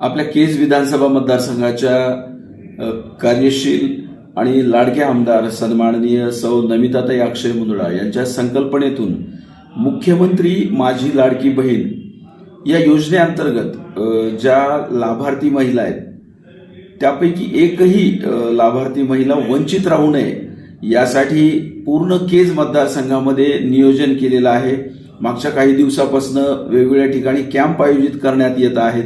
आपल्या केज विधानसभा मतदारसंघाच्या कार्यशील आणि लाडक्या आमदार सन्माननीय सौ नमिताताई अक्षय मुंदडा यांच्या संकल्पनेतून मुख्यमंत्री माझी लाडकी बहीण या योजनेअंतर्गत ज्या लाभार्थी महिला आहेत त्यापैकी एकही लाभार्थी महिला वंचित राहू नये यासाठी पूर्ण केज मतदारसंघामध्ये नियोजन केलेलं आहे. मागच्या काही दिवसापासून वेगवेगळ्या ठिकाणी कॅम्प आयोजित करण्यात येत आहेत.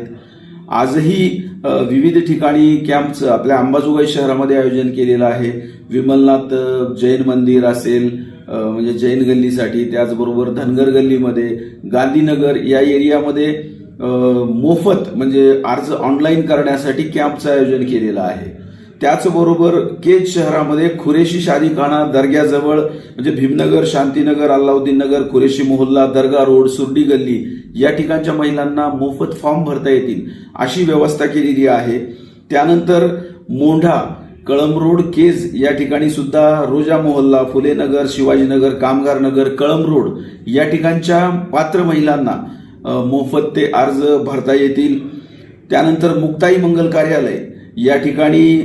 आजही विविध ठिकाणी कॅम्पचं आपल्या अंबाजोगाई शहरामध्ये आयोजन केलेलं आहे. विमलनाथ जैन मंदिर असेल म्हणजे जैन गल्लीसाठी त्याचबरोबर धनगर गल्लीमध्ये गांधीनगर या एरियामध्ये मोफत म्हणजे अर्ज ऑनलाईन करण्यासाठी कॅम्पचं आयोजन केलेलं आहे. त्याचबरोबर केज शहरामध्ये खुरेशी शादीखाना दर्ग्याजवळ म्हणजे भीमनगर शांतीनगर अल्लाउद्दीन नगर खुरेशी मोहल्ला दर्गा रोड सुर्डी गल्ली या ठिकाणच्या महिलांना मोफत फॉर्म भरता येतील अशी व्यवस्था केलेली आहे. त्यानंतर मोंढा कळंब रोड केज या ठिकाणी सुद्धा रोजा मोहल्ला फुलेनगर शिवाजीनगर कामगार नगर कळम रोड या ठिकाणच्या पात्र महिलांना मोफत ते अर्ज भरता येतील. त्यानंतर मुक्ताई मंगल कार्यालय या ठिकाणी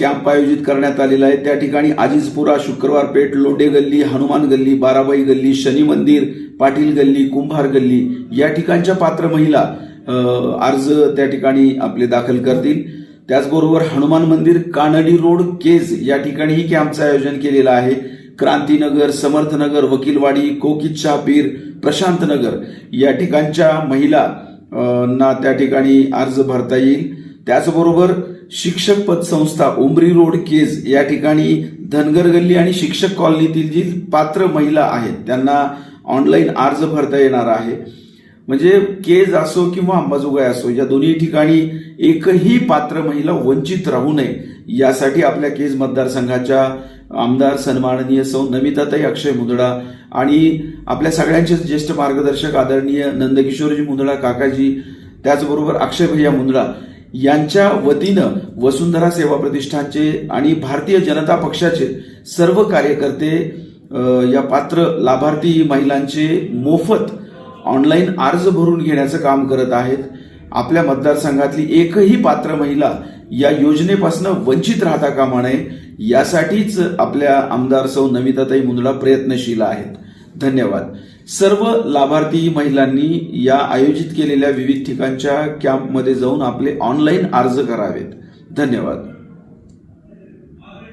कॅम्प आयोजित करण्यात आलेला आहे. त्या ठिकाणी आजीजपुरा शुक्रवार पेठ लोडे गल्ली हनुमान गल्ली बाराबाई गल्ली शनी मंदिर पाटील गल्ली कुंभार गल्ली या ठिकाणच्या पात्र महिला अर्ज त्या ठिकाणी आपले दाखल करतील. त्याचबरोबर हनुमान मंदिर कानडी रोड केज या ठिकाणीही कॅम्पचं आयोजन केलेलं आहे. क्रांतीनगर समर्थनगर वकीलवाडी कोकित पीर प्रशांतनगर या ठिकाणच्या महिला ना त्या ठिकाणी अर्ज भरता येईल. त्याचबरोबर शिक्षक पतसंस्था उमरी रोड केज या ठिकाणी धनगर गल्ली आणि शिक्षक कॉलनीतील जी पात्र महिला आहेत त्यांना ऑनलाईन अर्ज भरता येणार आहे. म्हणजे केज असो किंवा अंबाजोगाई असो या दोन्ही ठिकाणी एकही पात्र महिला वंचित राहू नये यासाठी आपल्या केज मतदारसंघाच्या आमदार सन्माननीय सौ नमिताताई अक्षय मुंदडा आणि आपल्या सगळ्यांचे ज्येष्ठ मार्गदर्शक आदरणीय नंदकिशोरजी मुंदडा काकाजी त्याचबरोबर अक्षय भैया मुंदडा यांच्या वतीनं वसुंधरा सेवा प्रतिष्ठानचे आणि भारतीय जनता पक्षाचे सर्व कार्यकर्ते या पात्र लाभार्थी महिलांचे मोफत ऑनलाईन अर्ज भरून घेण्याचं काम करत आहेत. आपल्या मतदारसंघातली एकही पात्र महिला या योजनेपासून वंचित राहता कामा नये यासाठीच आपल्या आमदार सौ नमिताताई मुंदडा प्रयत्नशील आहेत. धन्यवाद. सर्व लाभार्थी महिलांनी या आयोजित केलेल्या विविध ठिकाणच्या कॅम्पमध्ये जाऊन आपले ऑनलाईन अर्ज करावेत. धन्यवाद.